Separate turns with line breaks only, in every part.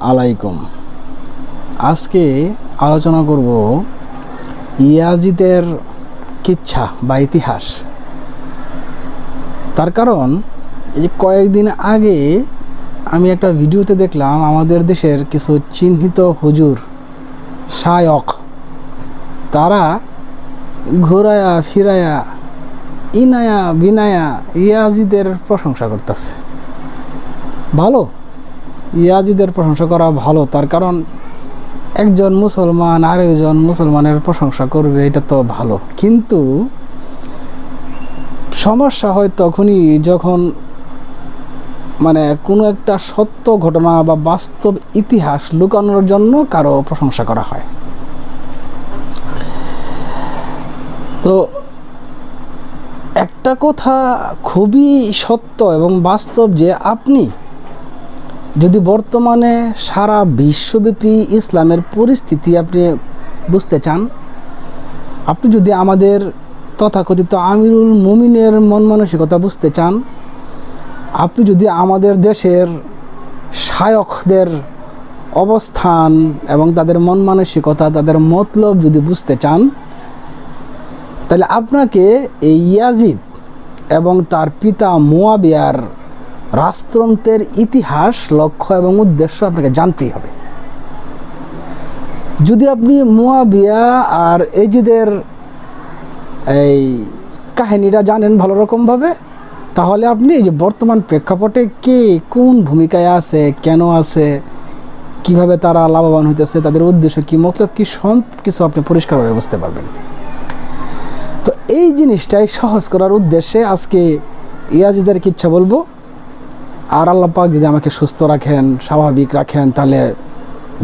আলাইকুম। আজকে আলোচনা করব ইয়াজিদের কিচ্ছা বা ইতিহাস। তার কারণ, এই কয়েকদিন আগে আমি একটা ভিডিওতে দেখলাম আমাদের দেশের কিছু চিহ্নিত হুজুর শায়ক তারা ঘোরায়া, ফিরায়া, ইনায়া, বিনায়া ইয়াজিদের প্রশংসা করতেছে। ভালো? ইয়াজিদের প্রশংসা করা ভালো, তার কারণ একজন মুসলমান আরেকজন মুসলমানের প্রশংসা করবে, এটা তো ভালো। কিন্তু সমস্যা হয় তখনই যখন মানে কোনো একটা সত্য ঘটনা বা বাস্তব ইতিহাস লুকানোর জন্য কারও প্রশংসা করা হয়। তো একটা কথা খুবই সত্য এবং বাস্তব যে আপনি যদি বর্তমানে সারা বিশ্বব্যাপী ইসলামের পরিস্থিতি আপনি বুঝতে চান, আপনি যদি আমাদের তথাকথিত আমিরুল মুমিনের মন মানসিকতা বুঝতে চান, আপনি যদি আমাদের দেশের শায়কদের অবস্থান এবং তাদের মন মানসিকতা, তাদের মতলব যদি বুঝতে চান, তাহলে আপনাকে এই ইয়াজিদ এবং তার পিতা মুয়াবিয়ার রাজতন্ত্রের ইতিহাস, লক্ষ্য এবং উদ্দেশ্য আপনাকে জানতেই হবে। যদি আপনি মুয়াবিয়া আর এজিদের এই কাহিনীটা জানেন ভালো রকমভাবে তাহলে আপনি যে বর্তমান প্রেক্ষাপটে কে কোন ভূমিকায় আছে, কেন আছে, কীভাবে তারা লাভবান হইতেছে, তাদের উদ্দেশ্য কি, মতলব কি সব কিছু আপনি পরিষ্কারভাবে বুঝতে পারবেন। তো এই জিনিসটাই সহজ করার উদ্দেশ্যে আজকে ইয়াজিদের কিচ্ছা বলব। আর আল্লাহ পাক যদি আমাকে সুস্থ রাখেন, স্বাভাবিক রাখেন, তাহলে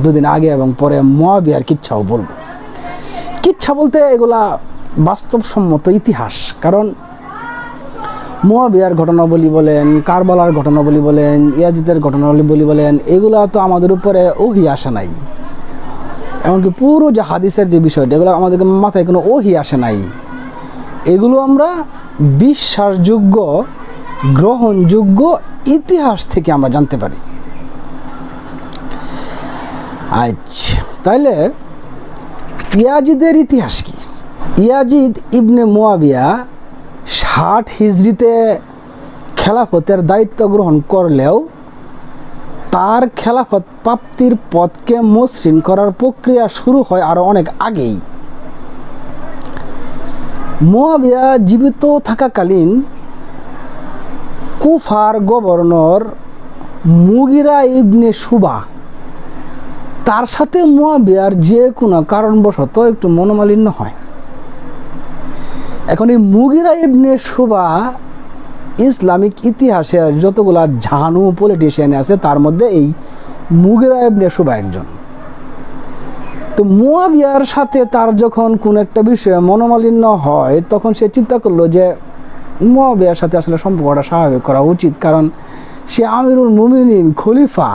দুদিন আগে এবং পরে মহাবিয়ার কিচ্ছাও বলব। কিচ্ছা বলতে এগুলা বাস্তবসম্মত ইতিহাস। কারণ মোয়াবিয়ার ঘটনাবলী বলেন, কারবালার ঘটনাবলী বলেন, ইয়াজিদের ঘটনাবলী বলেন, এগুলা তো আমাদের উপরে ওহি আসে নাই। এমনকি পুরো যে হাদিসের যে বিষয়টা, এগুলো আমাদের মাথায় কোনো ওহি আসে নাই। এগুলো আমরা বিশ্বাসযোগ্য গ্রহণযোগ্য ইতিহাস থেকে আমরা জানতে পারি। আচ্ছা তাইলে ইয়াজিদের ইতিহাস কি? ইয়াজিদ ইবনে মোয়াবিয়া ষাট হিজড়িতে খেলাফতের দায়িত্ব গ্রহণ করলেও তার খেলাফত প্রাপ্তির পথকে মসৃণ করার প্রক্রিয়া শুরু হয় আরও অনেক আগেই। মোয়াবিয়া জীবিত থাকাকালীন কুফার গভর্নর মুগিরা ইবনে সুবা, তার সাথে মোয়াবিয়ার যে কোনো কারণবশত একটু মনোমালিন্য হয়। এখন এই মুগিরা ইবনে সুবা ইসলামিক ইতিহাসে যতগুলা ঝানু পলিটিশিয়ান আছে, তার মধ্যে এই মুগিরা ইবনে সুবা একজন। তো মুয়াবিয়ার সাথে তার যখন কোন একটা বিষয়ে মনোমালিন্য হয়, তখন সে চিন্তা করল যে মুয়াবিয়ার সাথে আসলে সম্পর্কটা স্বাভাবিক করা উচিত, কারণ সে আমিরুল মুমিনিন খলিফা।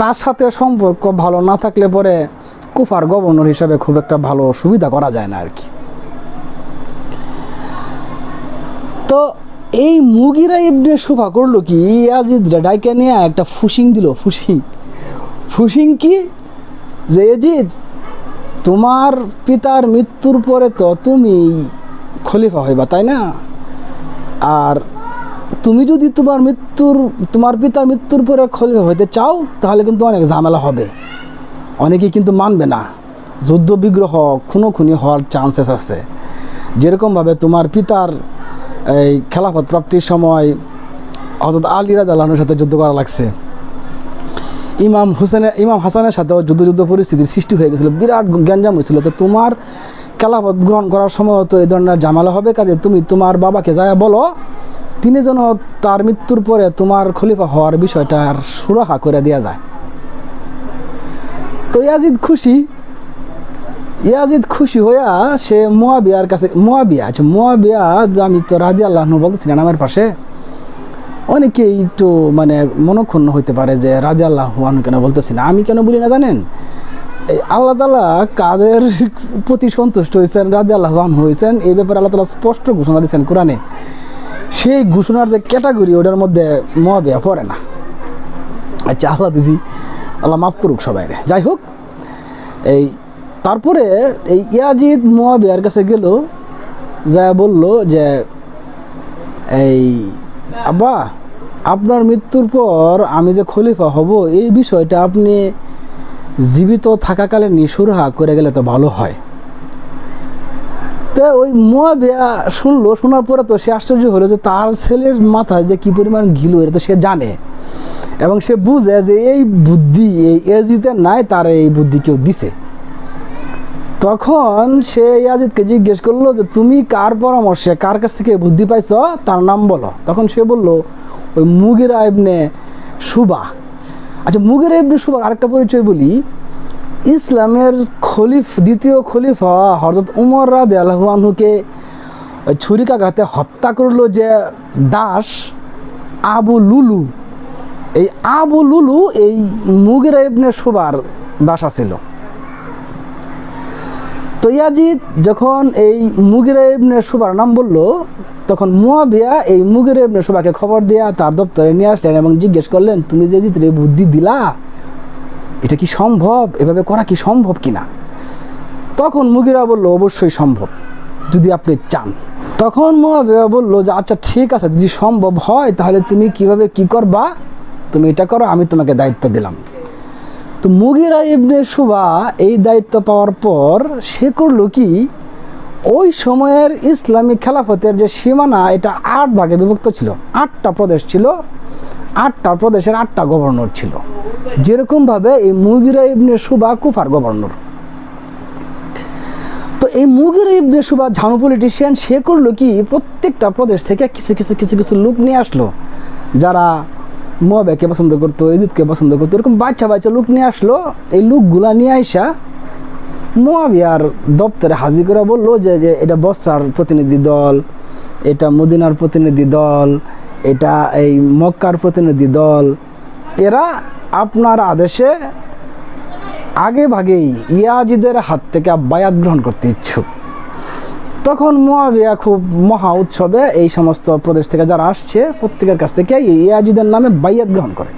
তার সাথে সম্পর্ক ভালো না থাকলে পরে কুফার গভর্নর হিসাবে খুব একটা ভালো সুবিধা করা যায় না আর কি। তো এই মুগিরা ইবনে শুভা করল কি? ইয়াজিদ ডাইকে নিয়ে একটা ফুসিং দিল, ফুসিং। ফুসিং কি? যে এজিদ তোমার পিতার মৃত্যুর পরে তো তুমি খলিফা হইবা, তাই না? আর তুমি যদি তোমার মৃত্যুর, তোমার পিতার মৃত্যুর পরে খলিফা হইতে চাও, তাহলে কিন্তু অনেক ঝামেলা হবে। অনেকেই কিন্তু মানবে না। যুদ্ধ বিগ্রহ খুনো খুনি হওয়ার চান্সেস আছে। যেরকমভাবে তোমার পিতার এই খেলাফত প্রাপ্তির সময় হজরত আলী রাজ আল্লাহর সাথে যুদ্ধ করা লাগছে। ইমাম হুসেনের, ইমাম হাসানের সাথেও যুদ্ধ যুদ্ধ পরিস্থিতির সৃষ্টি হয়ে গেছিল। বিরাট গ্যাঞ্জাম হয়েছিল। তো তোমার খেলাফত গ্রহণ করার সময় তো এই ধরনের ঝামেলা হবে, কাজে তুমি তোমার বাবাকে যায় বলো, তিনি যেন তার মৃত্যুর পরে তোমার খলিফা হওয়ার বিষয়টা আর সুরাহা করে দেওয়া যায়। তো ইয়াজিদ খুশি ইয়াজিদ খুশি হইয়া সে মোয়াবিয়ার কাছে, মোয়াবিয়া আচ্ছা মোয়াবিয়া আমি তো রাজি আল্লাহ বলতেছিলেন আমার পাশে, অনেকেই একটু মানে মনক্ষুণ্ণ হইতে পারে যে রাজি আল্লাহ কেন বলতেছি না। আমি কেন বলি না জানেন? আল্লাহ তালা কাদের প্রতি সন্তুষ্ট হয়েছেন রাজি আল্লাহ হয়েছেন এই ব্যাপারে আল্লাহ তালা স্পষ্ট ঘোষণা দিয়েছেন কোরআনে। সেই ঘোষণার যে ক্যাটাগরি, ওটার মধ্যে মহাবিয়া পড়ে না। আচ্ছা আল্লাহ তুজি আল্লাহ মাফ করুক সবাই যাই হোক, এই তারপরে এই ইয়াজিদ মোয়াবিয়ার কাছে গেল যা বলল যে, এই আব্বা, আপনার মৃত্যুর পর আমি যে খলিফা হব, এই বিষয়টা আপনি জীবিত থাকাকালে নিসুরহা করে গেলে তো ভালো হয়। তো ওই মোয়াবিয়া শুনলো, শোনার পরে তো সে আশ্চর্য হলো যে তার ছেলের মাথায় যে কি পরিমাণ ঘিলু এটা তো সে জানে। এবং সে বুঝে যে এই বুদ্ধি, এই এজিতে নাই, তার এই বুদ্ধি কেউ দিছে। তখন সে ইয়াজিদকে জিজ্ঞেস করল যে, তুমি কার পরামর্শে, কার কাছ থেকে বুদ্ধি পাইছ? তার নাম বলো। তখন সে বলল, ওই মুগিরা ইবনে সুবা আচ্ছা মুগিরা ইবনে সুবার আরেকটা পরিচয় বলি। ইসলামের খলিফ, দ্বিতীয় খলিফা হজরত উমর রাদ আলহানহুকে ছুরিকাঘাতে হত্যা করল যে দাস আবু লুলু। এই আবু লুলু এই মুগিরা ইবনে সুবার দাস আছিল। তো ইয়াজিদ যখন এই মুগিরা ইবনে সুবার নাম বলল তখন মুয়াবিয়া এই মুগের ইবনে সুবাকে খবর দেয়া তার দপ্তরে নিয়ে আসলেন এবং জিজ্ঞেস করলেন, তুমি যে জিতরে বুদ্ধি দিলা, এটা কি সম্ভব? এভাবে করা কি সম্ভব কিনা? তখন মুগিরা বলল, অবশ্যই সম্ভব, যদি আপনি চান। তখন মুয়াবিয়া বলল যে আচ্ছা ঠিক আছে, যদি সম্ভব হয়, তাহলে তুমি কীভাবে কি করবা? তুমি এটা করো, আমি তোমাকে দায়িত্ব দিলাম। তো মুগিরা ইবনে সুবা এই দায়িত্ব পাওয়ার পর সে করল কি ওই সময়ের ইসলামিক খেলাফতের যে সীমানা, এটা আট ভাগে বিভক্ত ছিল। আটটা প্রদেশ ছিল, আটটা প্রদেশের আটটা গভর্নর ছিল। যেরকমভাবে এই মুগিরা ইবনে সুবা কুফার গভর্নর। তো এই মুগিরা ইবনে সুবা ঝানু পলিটিশিয়ান সে করল কি? প্রত্যেকটা প্রদেশ থেকে কিছু কিছু কিছু কিছু লোক নিয়ে আসলো। যারা মোয়াবেকে পছন্দ করতো ইদিতকে পছন্দ করতো, এরকম বাচ্চা বাচ্চা লোক নিয়ে আসলো। এই লোকগুলা নিয়ে আইসা মোয়াবিয়ার দপ্তরে হাজির করে বলল যে যে এটা বস্তার প্রতিনিধি দল, এটা মদিনার প্রতিনিধি দল, এটা এই মক্কার প্রতিনিধি দল। এরা আপনার আদেশে আগে ভাগেই ইয়াজিদের হাত থেকে বায়াত গ্রহণ করতে ইচ্ছুক। তখন মোয়াবিয়া খুব মহা উৎসবে এই সমস্ত প্রদেশ থেকে যারা আসছে, প্রত্যেকের কাছ থেকে ইয়াজিদের নামে বাইয়াত গ্রহণ করে।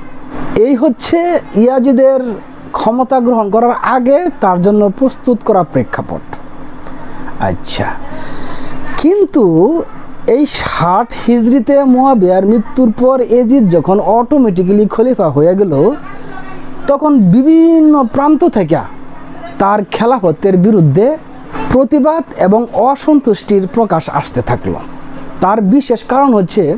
এই হচ্ছে ইয়াজিদের ক্ষমতা গ্রহণ করার আগে তার জন্য প্রস্তুত করা প্রেক্ষাপট। আচ্ছা। কিন্তু এই ষাট হিজড়িতে মোয়াবিয়ার মৃত্যুর পর এজিদ যখন অটোমেটিক্যালি খলিফা হয়ে গেল, তখন বিভিন্ন প্রান্ত থেকে তার খেলাফতের বিরুদ্ধে প্রতিবাদ এবং অসন্তুষ্টির প্রকাশ আসতে থাকল। তার বিশেষ কারণ হচ্ছে,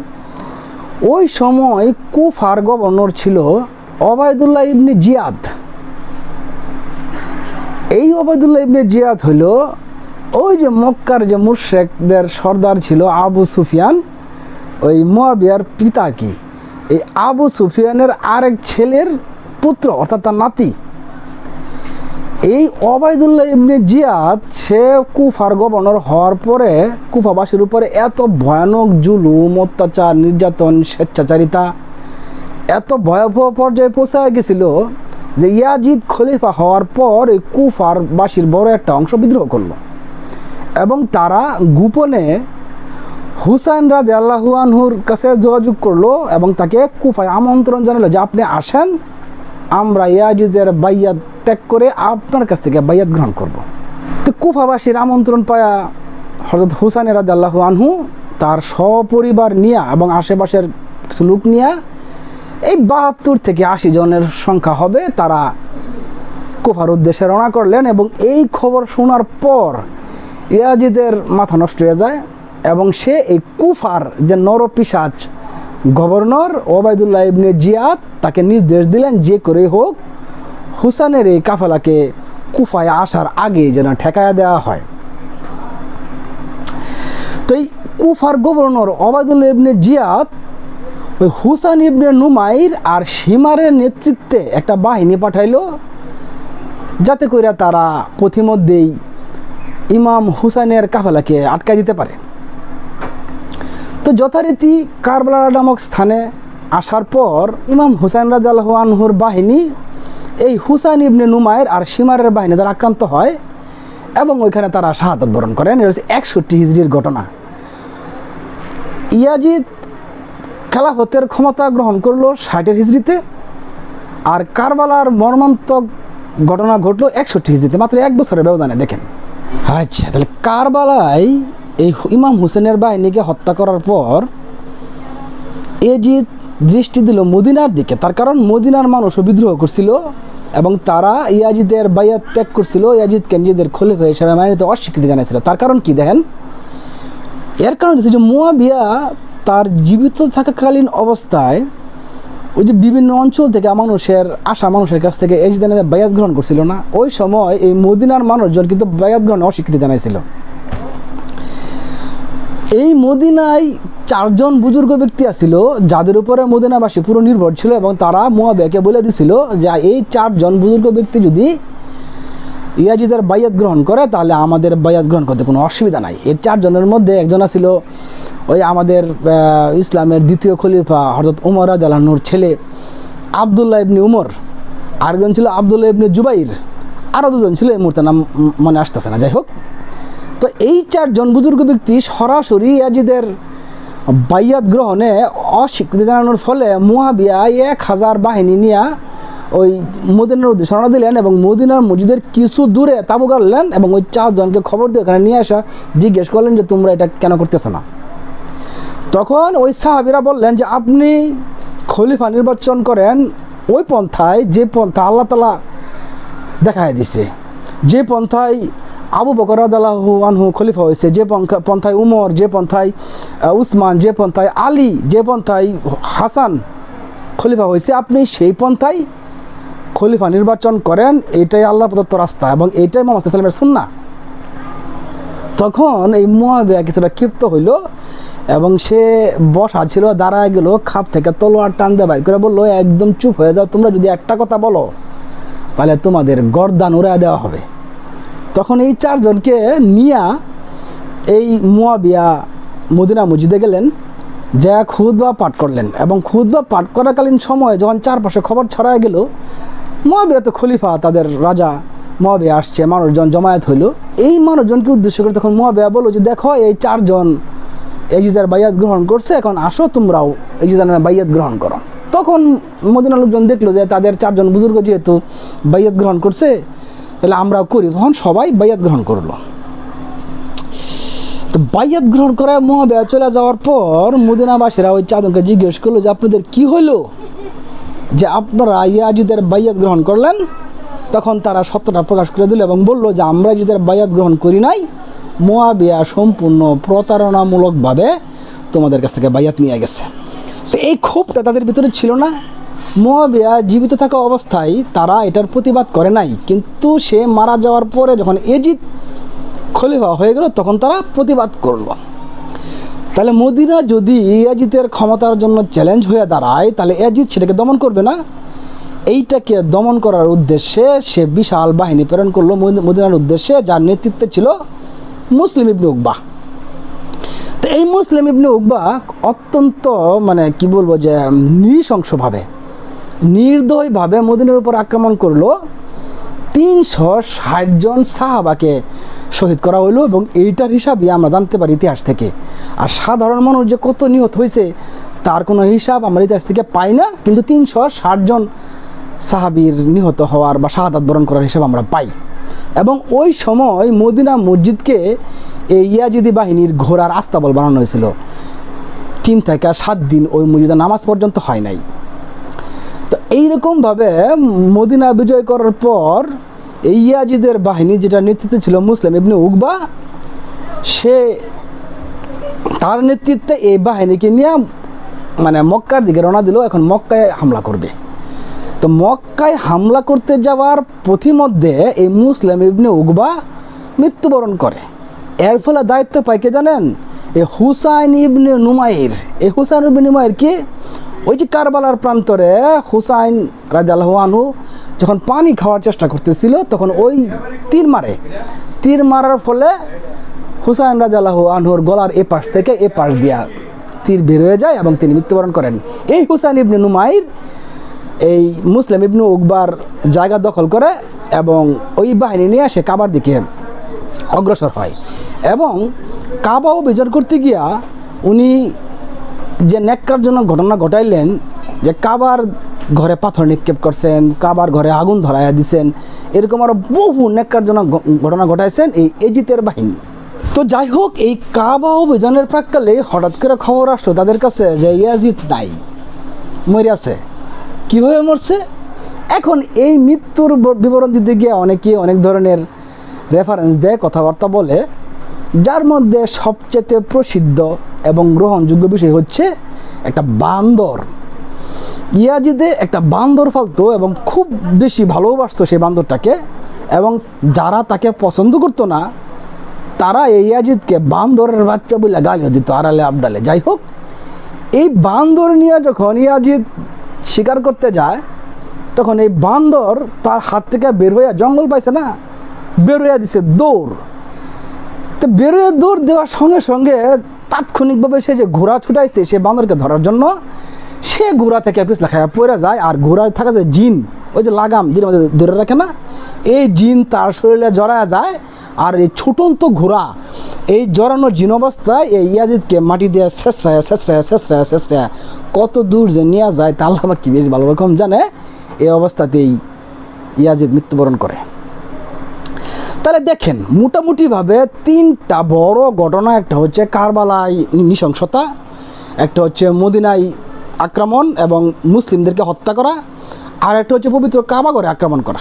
ওই সময় কুফার গভর্নর ছিল অবায়দুল্লাহ ইবনে জিয়াদ। এই অবায়দুল্লাহ ইবনে জিয়াদ হলো ওই যে মক্কার যে মুর্শেকদের সর্দার ছিল আবু সুফিয়ান, ওই মোয়াবিয়ার পিতা কি? এই আবু সুফিয়ানের আরেক ছেলের পুত্র, অর্থাৎ তার নাতি। এই অবায়দুল্লাহ ইবনে জিয়াদ, সে কুফার গভর্নর হওয়ার পরে, কুফাবাসীর উপরে এত ভয়ানক জুলুম, অত্যাচার, নির্যাতন, স্বেচ্ছাচারিতা, এত ভয়াবহ পর্যায়ে পৌঁছায় গেছিল যে ইয়াজিদ খলিফা হওয়ার পর এই কুফার বাসীর বড় একটা অংশ বিদ্রোহ করল এবং তারা গোপনে হুসাইন রাজ আল্লাহুয়ানহুর কাছে যোগাযোগ করল এবং তাকে কুফায় আমন্ত্রণ জানালো যে, আপনি আসেন, আমরা ইয়াজিদের বাইয়াত ত্যাগ করে আপনার কাছ থেকে বাইয়াত গ্রহণ করব। তো কুফাবাসীর আমন্ত্রণ পায়া হজরত হুসাইন রাজ আল্লাহু আনহু তার সপরিবার নিয়ে এবং আশেপাশের কিছু লোক নিয়ে এই বাহাত্তর থেকে আশি জনের সংখ্যা হবে, তারা কুফার উদ্দেশ্যে রওনা করলেন এবং এই খবর শোনার পর ইয়াজিদের মাথা নষ্ট হয়ে যায় এবং সে এই কুফার যে নরপিসাচ গভর্নর ওবায়দুল্লাহ ইবনে জিয়াদ, তাকে নির্দেশ দিলেন যে করে হোক হুসানের এই কাফেলাকে কুফায় আসার আগে যেন ঠেকায়া দেওয়া হয়। তো এই কুফার গভর্নর ওবায়দুল্লাহ ইবনে জিয়াদ ওই হুসান ইবনে নুমাইর আর সীমারের নেতৃত্বে একটা বাহিনী পাঠাইল, যাতে করে তারা পথিমধ্যেই ইমাম হুসাইনের কাফেলাকে আটকায় দিতে পারে। তো যথারীতি কারবালা নামক স্থানে আসার পর ইমাম হুসাইন রাজাল্লাহ আনহুর বাহিনী এই হুসাইন ইবনে নুমায়ের আর সীমারের বাহিনী দ্বারা আক্রান্ত হয় এবং ওইখানে তারা শাহাদত বরণ করেন। এটা হচ্ছে একষট্টি হিজড়ির ঘটনা। ইয়াজিদ খেলাফতের ক্ষমতা গ্রহণ করল ষাটের হিজড়িতে আর কারবালার মর্মান্তক ঘটনা ঘটলো একষট্টি হিজড়িতে মাত্র এক বছরের ব্যবধানে দেখেন। আচ্ছা তাহলে কারবালায় এই ইমাম হুসেনের বাহিনীকে হত্যা করার পর এজিদ দৃষ্টি দিল মদিনার দিকে। তার কারণ মদিনার মানুষও বিদ্রোহ করছিল এবং তারা ইয়াজিদের বাইয়াত ত্যাগ করছিল ইয়াজিদকে নিজেদের খলিফা হিসাবে মানে অস্বীকৃতি জানাইছিল। তার কারণ কি দেখেন? এর কারণ হচ্ছে যে মুয়াবিয়া তার জীবিত থাকাকালীন অবস্থায় ওই যে বিভিন্ন অঞ্চল থেকে মানুষের, আশা মানুষের কাছ থেকে এই নামে বায়াত গ্রহণ করছিল না, ওই সময় এই মদিনার মানুষজন কিন্তু বায়াত গ্রহণে অস্বীকৃতি জানাইছিল। এই মদিনায় চারজন বুজুর্গ ব্যক্তি আছিল, যাদের উপরে মদিনাবাসী পুরো নির্ভর ছিল এবং তারা মুয়াবিয়াকে বলে দিছিল যে, এই চারজন বুজুর্গ ব্যক্তি যদি ইয়াজিদের বাইয়াত গ্রহণ করে, তাহলে আমাদের বাইয়াত গ্রহণ করতে কোনো অসুবিধা নাই। এই চারজনের মধ্যে একজন ছিল ওই আমাদের ইসলামের দ্বিতীয় খলিফা হজরত উমর আদালানুর ছেলে আবদুল্লাহ ইবনি উমর, আরেকজন ছিল আবদুল্লাহ ইবনি জুবাইর আরও দুজন ছিল, এই মুহূর্তে নাম মনে আসতেছে না। যাই হোক, তো এই চারজন বুজুর্গ ব্যক্তি সরাসরি ইয়াজিদের বাইয়াত গ্রহণে অস্বীকৃতি জানানোর ফলে মুহাবিয়া এক হাজার বাহিনী নিয়ে ওই মদিনার উদ্দেশ্যে রওনা দিলেন এবং মদিনার মসজিদের কিছু দূরে তাবু গাড়লেন এবং ওই চারজনকে খবর দিয়ে ওখানে নিয়ে আসা জিজ্ঞেস করলেন যে তোমরা এটা কেন করতেছ না? তখন ওই সাহাবিরা বললেন যে, আপনি খলিফা নির্বাচন করেন ওই পন্থায়, যে পন্থা আল্লাহ তালা দেখায় দিছে। যে পন্থায় আবু বকর আদালাহু আনহু খলিফা হয়েছে, যে পন্থা- পন্থায় উমর, যে পন্থায় উসমান, যে পন্থায় আলী, যে পন্থায় হাসান খলিফা হয়েছে, আপনি সেই পন্থায় খলিফা নির্বাচন করেন, এটাই আল্লাহ প্রদত্ত রাস্তা এবং এটাই মোহাম্মদ সাল্লামের সুন্না তখন এই মহাবিয়া কিছুটা ক্ষিপ্ত হইল। এবং সে বসা ছিল, দাঁড়ায় গেল, খাপ থেকে তলোয়ার টান দিয়ে বাইর করে বলল একদম চুপ হয়ে যাও, তোমরা যদি একটা কথা বলো, তাহলে তোমাদের গরদান উড়ায় দেওয়া হবে। তখন এই চারজনকে নিয়া এই মুয়াবিয়া মদিনা মসজিদে গেলেন যা খুদবা পাঠ করলেন এবং খুদবা পাঠ করাকালীন সময়ে যখন চারপাশে খবর ছড়ায় গেল, মুয়াবিয়া তো খলিফা, তাদের রাজা মহাবিয়া আসছে, মানুষজন জমায়েত হইল। এই মানুষজনকে উদ্দেশ্য করে তখন মহাবিয়া বলল যে, দেখো, এই চারজন এজিদার বাইয়াত গ্রহণ করছে, এখন আসো তোমরাও এজিদার বাইয়াত গ্রহণ করো। তখন মদিনা লোকজন দেখল যে তাদের চারজন বুজুর্গ যেহেতু বাইয়াত গ্রহণ করছে, তাহলে আমরাও করি। তখন সবাই বাইয়াত গ্রহণ করল। তো বাইয়াত গ্রহণ করায় মহাবেয়া চলে যাওয়ার পর মদিনাবাসীরা ওই চাদরকে জিজ্ঞেস করল যে, আপনাদের কি হইল? যে, আপনারা ইয়াজিদের বাইয়াত গ্রহণ করলেন? তখন তারা সত্যটা প্রকাশ করে দিল এবং বলল যে, আমরা যদি বাইয়াত গ্রহণ করি নাই। মোয়াবিয়া সম্পূর্ণ প্রতারণামূলকভাবে তোমাদের কাছ থেকে বাইয়াত নিয়ে গেছে। তো এই ক্ষোভটা তাদের ভিতরে ছিল না। মোয়াবিয়া জীবিত থাকা অবস্থায় তারা এটার প্রতিবাদ করে নাই। কিন্তু সে মারা যাওয়ার পরে যখন এজিদ খলিফা হয়ে গেল, তখন তারা প্রতিবাদ করল। তাহলে মদিনা যদি এজিতের ক্ষমতার জন্য চ্যালেঞ্জ হয়ে দাঁড়ায়, তাহলে ইয়াজিদ সেটাকে দমন করবে না। এইটাকে দমন করার উদ্দেশ্যে সে বিশাল বাহিনী প্রেরণ করল মদি- মদিনার উদ্দেশ্যে, যার নেতৃত্বে ছিল মুসলিম ইবনে উকবা। তো এই মুসলিম ইবনে উকবা অত্যন্ত মানে কি বলব যে নৃশংসভাবে, নির্দয়ভাবে মদিনের উপর আক্রমণ করল। তিনশো ষাট জন সাহাবাকে শহীদ করা হইল এবং এইটার হিসাবই আমরা জানতে পারি ইতিহাস থেকে। আর সাধারণ মানুষ যে কত নিহত হয়েছে তার কোনো হিসাব আমরা ইতিহাস থেকে পাই না, কিন্তু তিনশো ষাট জন সাহাবির নিহত হওয়ার বা শাহাদাত বরণ করার হিসাব আমরা পাই। এবং ওই সময় মদিনা মসজিদকে এই ইয়াজিদি বাহিনীর ঘোড়ার আস্তাবল বানানো হয়েছিল। তিন থেকে সাত দিন ওই মসজিদে নামাজ পর্যন্ত হয় নাই। তো এইরকমভাবে মদিনা বিজয় করার পর এই ইয়াজিদের বাহিনী যেটা নেতৃত্বে ছিল মুসলিম ইবনে উকবা, সে তার নেতৃত্বে এই বাহিনীকে নিয়ে মানে মক্কার দিকে রওনা দিল। এখন মক্কায় হামলা করবে। তো মক্কায় হামলা করতে যাওয়ার পথিমধ্যে এই মুসলিম ইবনে উগবা মৃত্যুবরণ করে। এর ফলে দায়িত্ব পায় কে জানেন? এ হুসাইন ইবনে নুমাইর। এই হুসাইন ইবনে নুমাইর কি? ওই যে কারবালার প্রান্তরে হুসাইন রাজাল্লাহ আনহু যখন পানি খাওয়ার চেষ্টা করতেছিল, তখন ওই তীর মারে। তীর মারার ফলে হুসাইন রাজাল্লাহ আনহুর গলার এ পাশ থেকে এ পাশ দিয়া তীর বের হয়ে যায় এবং তিনি মৃত্যুবরণ করেন। এই হুসাইন ইবনে নুমাইর এই মুসলিম ইবনু উকবার জায়গা দখল করে এবং ওই বাহিনী নিয়ে সে কাবার দিকে অগ্রসর হয়। এবং কাবা অভিযান করতে গিয়া উনি যে ন্যাক্কারজনক ঘটনা ঘটাইলেন, যে কাবার ঘরে পাথর নিক্ষেপ করছেন, কাবার ঘরে আগুন ধরাইয়া দিছেন, এরকম আরও বহু নেককারজনক ঘ- ঘটনা ঘটাইছেন এই এজিতের বাহিনী। তো যাই হোক, এই কাবা অভিযানের প্রাককালে হঠাৎ করে খবর আসলো তাদের কাছে যে ইয়াজিদ নাই, মরে আছে কি হয়ে মরছে? এখন এই মৃত্যুর বিবরণ দিতে গিয়ে অনেকে অনেক ধরনের রেফারেন্স দেয়, কথাবার্তা বলে, যার মধ্যে সবচেয়ে প্রসিদ্ধ এবং গ্রহণযোগ্য বিষয় হচ্ছে একটা বান্দর। ইয়াজিদে একটা বান্দর ফালতো এবং খুব বেশি ভালোবাসতো সেই বান্দরটাকে এবং যারা তাকে পছন্দ করতো না, তারা এই ইয়াজিদকে বান্দরের বাচ্চা বলে গালিও দিত আড়ালে আবডালে। যাই হোক, এই বান্দর নিয়ে যখন ইয়াজিদ শিকার করতে যায়, তখন এই বান্দর তার হাত থেকে বের হইয়া জঙ্গল পাইছে না, বের হইয়া দিছে দৌড়। তো বের হয়ে দৌড় দেওয়ার সঙ্গে সঙ্গে তাৎক্ষণিকভাবে সে যে ঘোড়া ছুটাইছে সে বান্দরকে ধরার জন্য, সে ঘোড়া থেকে পিছলা খায়া পড়ে যায় আর ঘোড়ায় থাকা যে জিন, ওই যে লাগাম জিন আমাদের ধরে রাখে না, এই জিন তার শরীরে জড়ায় যায় আর এই ছুটন্ত ঘোড়া, এই জড়ানো জিন অবস্থায় এই ইয়াজিদকে মাটি দিয়ে শেষরায় শেষরায় শেষরায় শেষরায় কত দূর যে নিয়ে যায় তা আল্লাহ কি বেশ ভালো রকম জানে। এই অবস্থাতেই ইয়াজিদ মৃত্যুবরণ করে। তাহলে দেখেন, মোটামুটিভাবে তিনটা বড় ঘটনা, একটা হচ্ছে কারবালায় নৃশংসতা, একটা হচ্ছে মদিনায় আক্রমণ এবং মুসলিমদেরকে হত্যা করা, আর একটা হচ্ছে পবিত্র কাবাগরে আক্রমণ করা।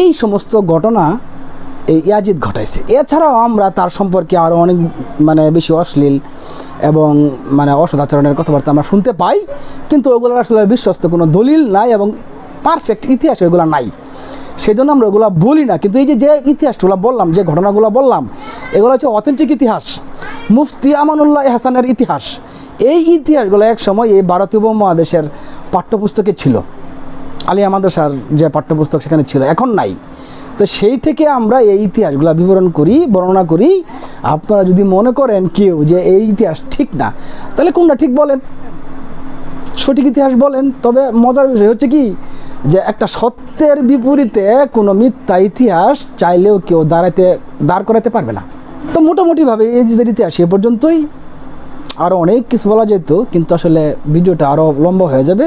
এই সমস্ত ঘটনা এই ইয়াজিদ ঘটাইছে। এছাড়াও আমরা তার সম্পর্কে আরও অনেক মানে বেশি অশ্লীল এবং মানে অসদাচরণের কথাবার্তা আমরা শুনতে পাই, কিন্তু ওগুলোর আসলে বিশ্বস্ত কোনো দলিল নাই এবং পারফেক্ট ইতিহাস ওইগুলো নাই। সেই জন্য আমরা ওগুলো বলি না। কিন্তু এই যে যে ইতিহাসগুলো বললাম, যে ঘটনাগুলো বললাম, এগুলো হচ্ছে অথেন্টিক ইতিহাস। মুফতি আমানুল্লাহ হাসানের ইতিহাস। এই ইতিহাসগুলো এক সময় এই ভারতীয় উপমহাদেশের পাঠ্যপুস্তকে ছিল। আলিয়া মাদ্রাসার যে পাঠ্যপুস্তক সেখানে ছিল, এখন নাই। তো সেই থেকে আমরা এই ইতিহাসগুলো বিবরণ করি, বর্ণনা করি। আপনারা যদি মনে করেন কেউ যে এই ইতিহাস ঠিক না, তাহলে কোনটা ঠিক বলেন? সঠিক ইতিহাস বলেন, তবে মজার বিষয় হচ্ছে কি যে একটা সত্যের বিপরীতে কোনো মিথ্যা ইতিহাস চাইলেও কেউ দাঁড়াতে দাঁড় করাতে পারবে না। তো মোটামুটিভাবে এই যে ইতিহাস এ পর্যন্তই। আরও অনেক কিছু বলা যেত, কিন্তু আসলে ভিডিওটা আরও লম্বা হয়ে যাবে।